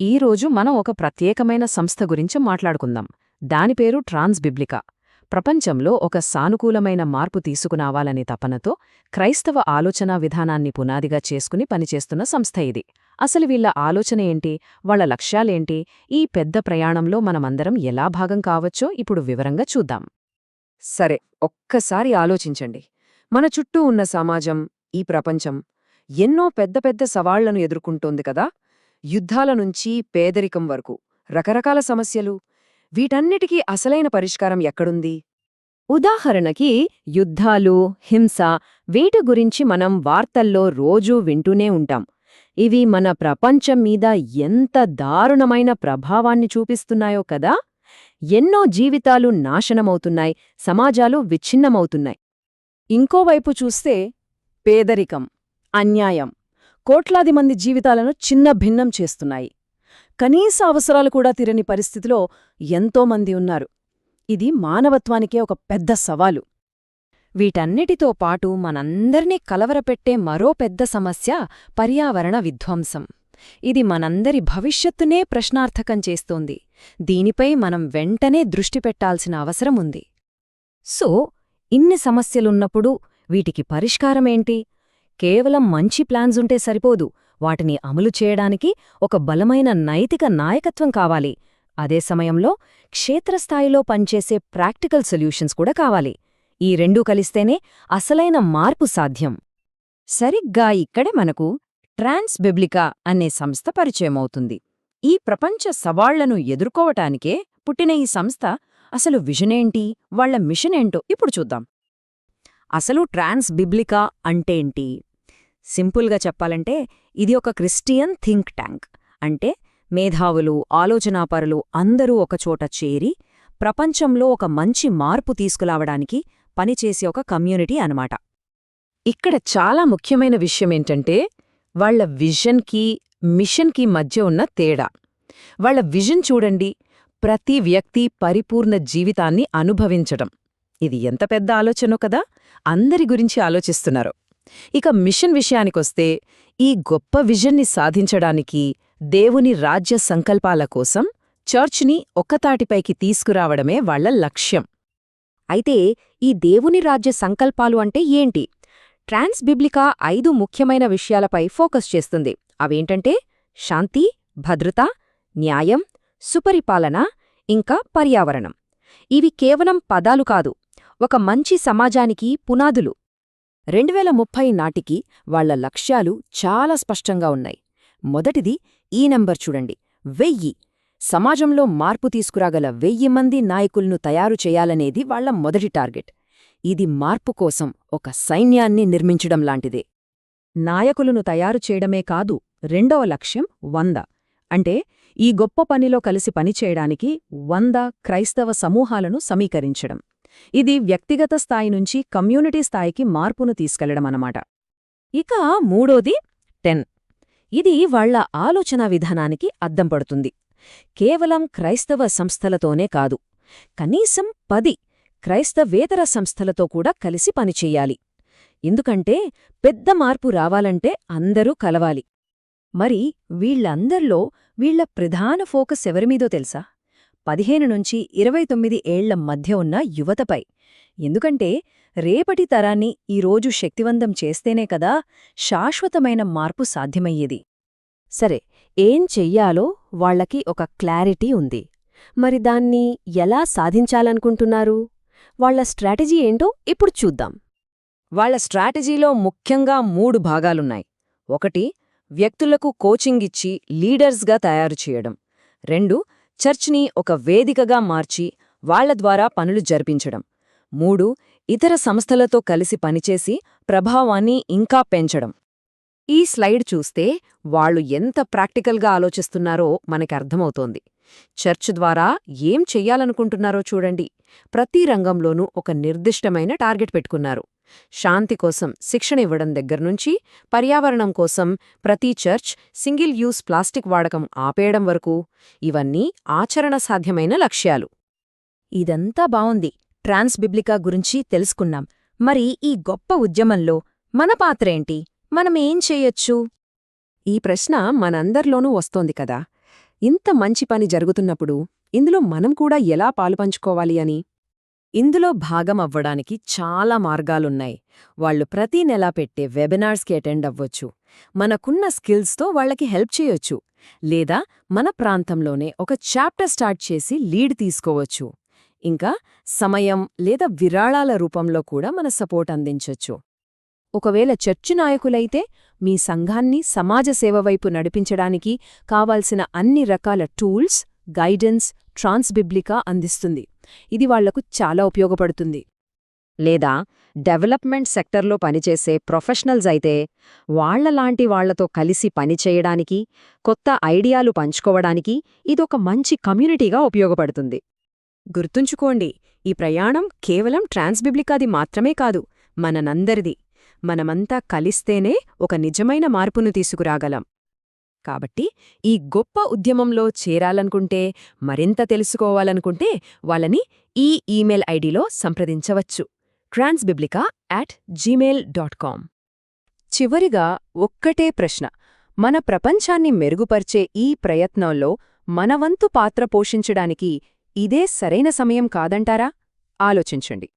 ఈరోజు మనం ఒక ప్రత్యేకమైన సంస్థ గురించి మాట్లాడుకుందాం. దాని పేరు ట్రాన్స్బిబ్లికా ప్రపంచంలో ఒక సానుకూలమైన మార్పు తీసుకురావాలనే తపనతో క్రైస్తవ ఆలోచనా విధానాన్ని పునాదిగా చేసుకుని పనిచేస్తున్న సంస్థ ఇది. అసలు వీళ్ళ ఆలోచన ఏంటి? వాళ్ళ లక్ష్యాలేంటి? ఈ పెద్ద ప్రయాణంలో మనమందరం ఎలా భాగం కావచ్చో ఇప్పుడు వివరంగా చూద్దాం. సరే ఒక్కసారి ఆలోచించండి. మన చుట్టూ ఉన్న సమాజం ఈ ప్రపంచం ఎన్నో పెద్ద పెద్ద సవాళ్ళను ఎదుర్కొంటోంది కదా? యుద్ధాల నుంచి పేదరికం వరకు. రకరకాల సమస్యలు. వీటన్నిటికీ అసలైన పరిష్కారం ఎక్కడుంది? ఉదాహరణకి యుద్ధాలు హింస వీటి గురించి మనం వార్తల్లో రోజూ వింటూనే ఉంటాం. ఇవి మన ప్రపంచం మీద ఎంత దారుణమైన ప్రభావాన్ని చూపిస్తున్నాయో కదా! ఎన్నో జీవితాలు నాశనమవుతున్నాయి. సమాజాలు విచ్ఛిన్నమవుతున్నాయి. ఇంకోవైపు చూస్తే పేదరికం అన్యాయం కోట్లాది మంది జీవితాలను చిన్న భిన్నం చేస్తున్నాయి. కనీస అవసరాలు కూడా తీరని పరిస్థితిలో ఎంతోమంది ఉన్నారు. ఇది మానవత్వానికే ఒక పెద్ద సవాలు. వీటన్నిటితో పాటు మనందర్నీ కలవరపెట్టే మరో పెద్ద సమస్య పర్యావరణ విధ్వంసం. ఇది మనందరి భవిష్యత్తునే ప్రశ్నార్థకం చేస్తోంది. దీనిపై మనం వెంటనే దృష్టి పెట్టాల్సిన అవసరం ఉంది. సో ఇన్ని సమస్యలున్నప్పుడు వీటికి పరిష్కారమేంటి? కేవలం మంచి ప్లాన్స్ ఉంటే సరిపోదు. వాటిని అమలు చేయడానికి ఒక బలమైన నైతిక నాయకత్వం కావాలి. అదే సమయంలో క్షేత్రస్థాయిలో పనిచేసే ప్రాక్టికల్ సొల్యూషన్స్ కూడా కావాలి. ఈ రెండూ కలిస్తేనే అసలైన మార్పు సాధ్యం. సరిగ్గా ఇక్కడే మనకు ట్రాన్స్ బిబ్లికా అనే సంస్థ పరిచయమవుతుంది. ఈ ప్రపంచ సవాళ్ళను ఎదుర్కోవటానికే పుట్టిన ఈ సంస్థ అసలు విజనేంటి వాళ్ళ మిషనేంటో ఇప్పుడు చూద్దాం. అసలు ట్రాన్స్ బిబ్లికా అంటేంటి సింపుల్గా చెప్పాలంటే ఇది ఒక క్రిస్టియన్ థింక్ ట్యాంక్. అంటే మేధావులు ఆలోచనాపరులు అందరూ ఒకచోట చేరి ప్రపంచంలో ఒక మంచి మార్పు తీసుకురావడానికి పనిచేసే ఒక కమ్యూనిటీ అనమాట ఇక్కడ చాలా ముఖ్యమైన విషయమేంటంటే వాళ్ళ విజన్కి మిషన్కి మధ్య ఉన్న తేడా. వాళ్ళ విజన్ చూడండి ప్రతి వ్యక్తి పరిపూర్ణ జీవితాన్ని అనుభవించడం. ఇది ఎంత పెద్ద ఆలోచనో కదా? అందరి గురించి ఆలోచిస్తున్నారు. ఇక మిషన్ విషయానికొస్తే ఈ గొప్ప విజన్ని సాధించడానికి దేవుని రాజ్య సంకల్పాల కోసం చర్చ్ని ఒక్కతాటిపైకి తీసుకురావడమే వాళ్ళ లక్ష్యం. అయితే ఈ దేవుని రాజ్య సంకల్పాలు అంటే ఏంటి? ట్రాన్స్ బిబ్లికా ఐదు ముఖ్యమైన విషయాలపై ఫోకస్ చేస్తుంది. అవేంటంటే శాంతి భద్రత న్యాయం సుపరిపాలన ఇంకా పర్యావరణం. ఇవి కేవలం పదాలు కాదు ఒక మంచి సమాజానికి పునాదులు. రెండువేల ముప్పై నాటికి వాళ్ళ లక్ష్యాలు చాలా స్పష్టంగా ఉన్నాయి. మొదటిది ఈ నంబర్ చూడండి. వెయ్యి. సమాజంలో మార్పు తీసుకురాగల వెయ్యి మంది నాయకులను తయారు చేయాలనేది వాళ్ళ మొదటి టార్గెట్. ఇది మార్పు కోసం ఒక సైన్యాన్ని నిర్మించడం లాంటిదే. నాయకులను తయారు చేయడమే కాదు రెండవ లక్ష్యం వంద. అంటే ఈ గొప్ప పనిలో కలిసి పనిచేయడానికి వంద క్రైస్తవ సమూహాలను సమీకరించడం. ఇది వ్యక్తిగత స్థాయి నుంచి కమ్యూనిటీ స్థాయికి మార్పును తీసుకెళ్ళడమన్నమాట. ఇక మూడోది టెన్. ఇది వాళ్ళ ఆలోచనా విధానానికి అద్దం పడుతుంది. కేవలం క్రైస్తవ సంస్థలతోనే కాదు కనీసం పది క్రైస్తవేతర సంస్థలతో కూడా కలిసి పనిచేయాలి. ఎందుకంటే పెద్ద మార్పు రావాలంటే అందరూ కలవాలి. మరి వీళ్ళందర్లో వీళ్ళ ప్రధాన ఫోకస్ ఎవరిమీదో తెలుసా? పదిహేను నుంచి ఇరవై తొమ్మిది ఏళ్ళ మధ్య ఉన్న యువతపై. ఎందుకంటే రేపటి తరాన్ని ఈరోజు శక్తివంతం చేస్తేనే కదా శాశ్వతమైన మార్పు సాధ్యమయ్యేది. సరే ఏం చెయ్యాలో వాళ్ళకి ఒక క్లారిటీ ఉంది. మరి దాన్ని ఎలా సాధించాలనుకుంటున్నారు? వాళ్ళ స్ట్రాటజీ ఏంటో ఇప్పుడు చూద్దాం. వాళ్ళ స్ట్రాటజీలో ముఖ్యంగా మూడు భాగాలున్నాయి. ఒకటి వ్యక్తులకు కోచింగ్ ఇచ్చి లీడర్స్గా తయారు చేయడం. రెండు చర్చ్ని ఒక వేదికగా మార్చి వాళ్ళ ద్వారా పనులు జరిపించడం. మూడు ఇతర సంస్థలతో కలిసి పనిచేసి ప్రభావాన్ని ఇంకా పెంచడం. ఈ స్లైడ్ చూస్తే వాళ్ళు ఎంత ప్రాక్టికల్గా ఆలోచిస్తున్నారో మనకర్థమవుతోంది చర్చ్ ద్వారా ఏం చెయ్యాలనుకుంటున్నారో చూడండి. ప్రతి రంగంలోనూ ఒక నిర్దిష్టమైన టార్గెట్ పెట్టుకున్నారు. శాంతి కోసం శిక్షణ ఇవ్వడం దగ్గర్నుంచి పర్యావరణం కోసం ప్రతి చర్చ్ సింగిల్ యూస్ ప్లాస్టిక్ వాడకం ఆపేయడం వరకు ఇవన్నీ ఆచరణ సాధ్యమైన లక్ష్యాలు. ఇదంతా బావుంది. ట్రాన్స్బిబ్లికా గురించి తెలుసుకున్నాం. మరి ఈ గొప్ప ఉద్యమంలో మన పాత్రేంటి మనమేం చెయ్యొచ్చు ఈ ప్రశ్న మనందర్లోనూ వస్తోంది కదా. ఇంత మంచి పని జరుగుతున్నప్పుడు ఇందులో మనం కూడా ఎలా పాలుపంచుకోవాలి అని? ఇందులో భాగం అవ్వడానికి చాలా మార్గాలున్నాయి. వాళ్ళు ప్రతి నెలా పెట్టే వెబినార్స్కి అటెండ్ అవ్వొచ్చు. మనకున్న స్కిల్స్తో వాళ్ళకి హెల్ప్ చేయొచ్చు. లేదా మన ప్రాంతంలోనే ఒక చాప్టర్ స్టార్ట్ చేసి లీడ్ తీసుకోవచ్చు. ఇంకా సమయం లేదా విరాళాల రూపంలో కూడా మన సపోర్ట్ అందించొచ్చు. ఒకవేళ చర్చి నాయకులైతే మీ సంఘాన్ని సమాజ సేవ వైపు నడిపించడానికి కావాల్సిన అన్ని రకాల టూల్స్ గైడెన్స్ ట్రాన్స్బిబ్లికా అందిస్తుంది. ఇది వాళ్ళకు చాలా ఉపయోగపడుతుంది. లేదా డెవలప్మెంట్ సెక్టర్లో పనిచేసే ప్రొఫెషనల్స్ అయితే వాళ్ళలాంటి వాళ్ళతో కలిసి పనిచేయడానికి కొత్త ఐడియాలు పంచుకోవడానికి ఇదొక మంచి కమ్యూనిటీగా ఉపయోగపడుతుంది. గుర్తుంచుకోండి ఈ ప్రయాణం కేవలం ట్రాన్స్బిబ్లికాది మాత్రమే కాదు మననందరిది. మనమంతా కలిస్తేనే ఒక నిజమైన మార్పును తీసుకురాగలం. కాబట్టి ఈ గొప్ప ఉద్యమంలో చేరాలనుకుంటే మరింత తెలుసుకోవాలనుకుంటే వాళ్ళని ఈ ఈమెయిల్ ఐడిలో సంప్రదించవచ్చు. Transbiblica at Gmail dot com. చివరిగా ఒక్కటే ప్రశ్న. మన ప్రపంచాన్ని మెరుగుపర్చే ఈ ప్రయత్నంలో మనవంతు పాత్ర పోషించడానికి ఇదే సరైన సమయం కాదంటారా? ఆలోచించండి.